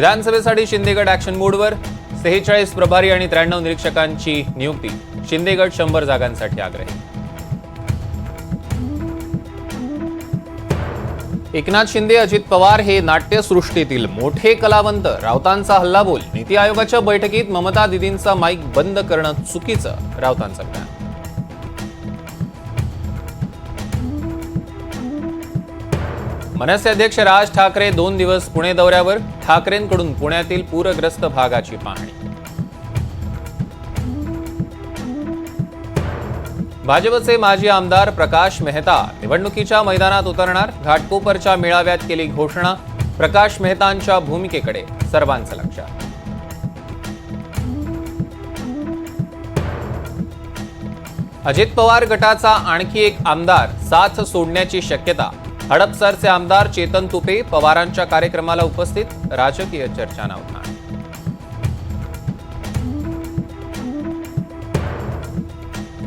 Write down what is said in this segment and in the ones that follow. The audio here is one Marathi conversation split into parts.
विधानसभेसाठी शिंदेगड ऍक्शन मोडवर सेहेचाळीस प्रभारी आणि त्र्याण्णव निरीक्षकांची नियुक्ती. शिंदेगड शंभर जागांसाठी आग्रही. एकनाथ शिंदे अजित पवार हे नाट्यसृष्टीतील मोठे कलावंत. राऊतांचा हल्लाबोल. नीती आयोगाच्या बैठकीत ममता दिदींचा माईक बंद करणं चुकीचं राऊतांचं ज्ञान मनसे अध्यक्ष राज ठाकरे दोन दिवस पुणे दौऱ्यावर ठाकरेंकडून पुण्यातील पूरग्रस्त भागाची पाहणी. भाजपचे माजी आमदार प्रकाश मेहता निवडणुकीच्या मैदानात उतरणार घाटकोपरच्या मेळाव्यात केली घोषणा प्रकाश मेहतांच्या भूमिकेकडे सर्वांचं लक्ष. अजित पवार गटाचा आणखी एक आमदार साथ सोडण्याची शक्यता हडपसरचे आमदार चेतन तुपे पवारांच्या कार्यक्रमाला उपस्थित. राजकीय चर्चा नव्हता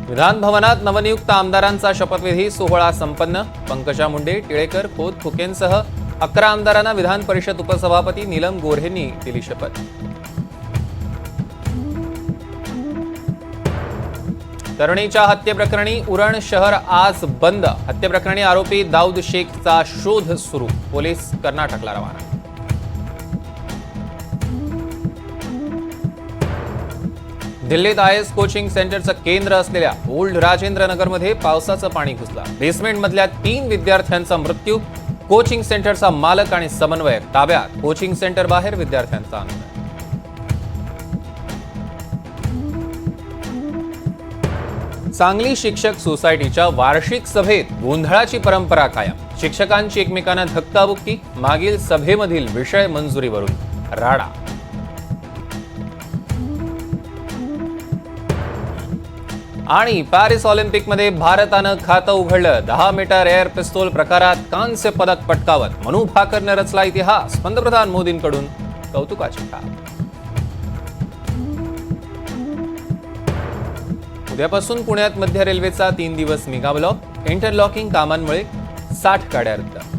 विधान भवनात नवनियुक्त आमदारांचा शपथविधी सोहळा संपन्न. पंकजा मुंडे टिळेकर खोत फुकेंसह अकरा आमदारांना विधान परिषद उपसभापती नीलम गोऱ्हेंनी दिली शपथ. तरुणीच्या हत्येप्रकरणी उरण शहर आज बंद. हत्येप्रकरणी आरोपी दाऊद शेखचा शोध सुरू. पोलीस कर्नाटकला रवाना. दिल्लीत आय एस कोचिंग सेंटरचं केंद्र असलेल्या ओल्ड राजेंद्र नगरमध्ये पावसाचं पाणी घुसलं. बेसमेंटमधल्या तीन विद्यार्थ्यांचा मृत्यू कोचिंग सेंटरचा मालक आणि समन्वयक ताब्यात. कोचिंग सेंटर बाहेर विद्यार्थ्यांचा अनुनय सांगली शिक्षक सोसायटीच्या वार्षिक सभेत गोंधळाची परंपरा कायम. शिक्षकांची एकमेकांना धक्काबुक्की मागील सभेमधील विषय मंजुरीवरून. राडा. आणि पॅरिस ऑलिम्पिकमध्ये भारतानं खातं उघडलं. दहा मीटर एअर पिस्तोल प्रकारात कांस्य पदक पटकावत. मनू भाकरनं रचला इतिहास. पंतप्रधान मोदींकडून कौतुकाची थाप उद्यापासून पुण्यात मध्य रेल्वेचा तीन दिवस मेगा ब्लॉक इंटरलॉकिंग कामांमुळे साठ गाड्या रद्द